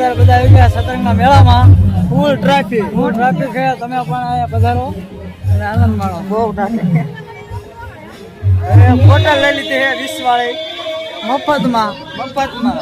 અત્યારે બધા આવી ગયા સતરંગના મેળામાં. ફૂલ ટ્રાફિક ફૂલ ટ્રાફિક છે. તમે પણ અહીંયા પધારો અને આનંદ માણો. બહુ ટ્રાફિક હોટલ લઈ લીધી છે વીસ વાળી મફતમાં. મફતમાં.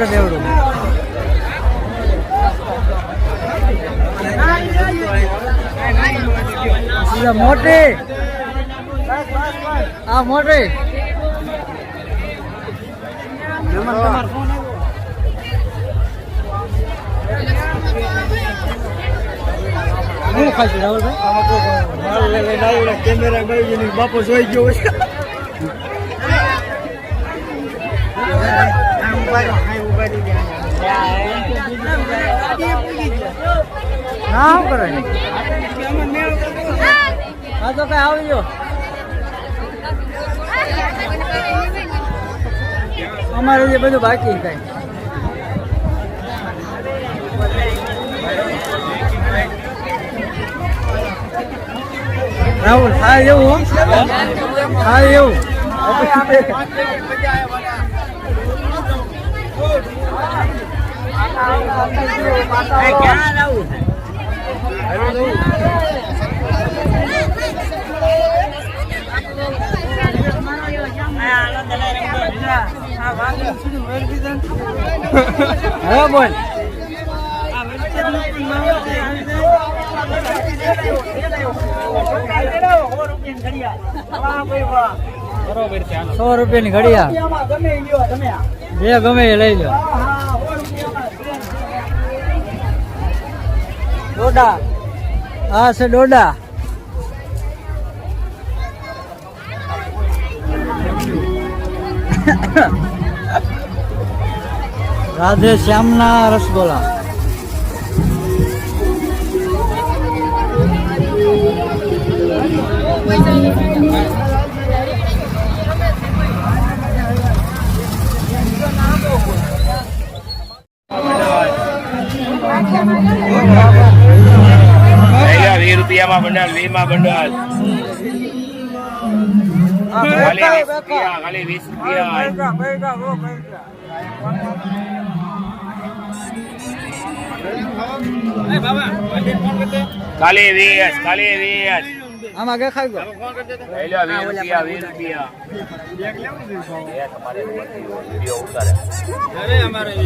એવડું. સીધા મોટી. આ મોટી. શું ખાશે રાહુલભાઈ કેમેરા બાપો જોઈ ગયો ના કરે હા? તો કઈ આવજો અમારે જે બધું બાકી કઈ રાહુલ હા એવું હા એવું હવે બોલ. સો રૂપિયાની ઘડિયાળ. જે ગમે એ લઈ લો. ડોડા. હા છે ડોડા. રાધે શ્યામના રસગોલા. Thank વીસ રૂપિયામાં બંડલ વીસમાં ખાલી વીસ રૂપિયા ખાલી વીસ રૂપિયા ખાલી વીસ ખાલી વીસ. આમાં કે ખાઈ ગયો. લઈ લો 20 રૂપિયા 20 રૂપિયા. એ તમારે વિડિયો ઉતારે.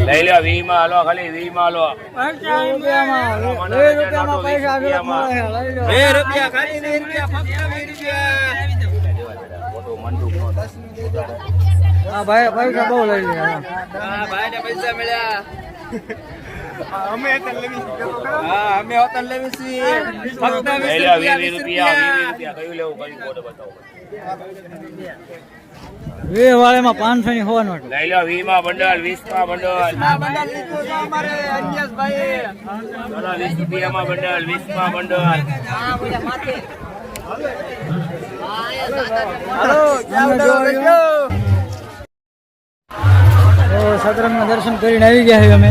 લઈ લો 20 માં હાલો ખાલી 20 માં હાલો રૂપિયામાં રૂપિયા માં પૈસા આગળ મળે છે. લઈ લો. રૂપિયા ખાલી 20 રૂપિયા ફક્ત 20 રૂપિયા. મોટું હા ભાઈ પૈસા બહુ લઈ લે હા. હા ભાઈ ને પૈસા મળ્યા. હા અમે લેવી છીએ ફક્ત રૂપિયા રૂપિયા કયું લેવું કયું બતાવો? વે વાળામાં પાંચસો ની હોવા નોટ લઈ લો વીસમાં બંડલ. વીસમાં બંડલ અમારે અંજસભાઈ ચલો વીસ રૂપિયામાં બંડલ વીસમાં બંડલ હાલો ચાવડો લેજો તો સતરંગના દર્શન કરીને આવી ગયા છે અમે.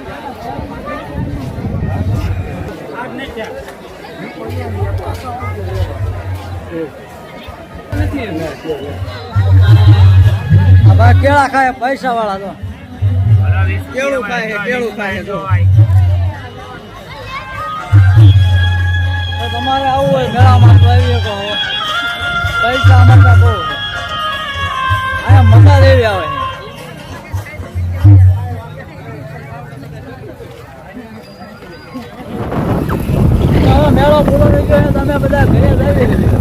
આ કેળા ખાય પૈસા વાળા તો કેળું ખાય કેળું ખાય તો તમારે આવવું હોય મેળામાં તો આવી શકો પૈસા અમારા બહુ. અહીંયા મજા દેવી આવે. મેળો પૂરો થઈ ગયો તમે બધા ઘરે જ આવી.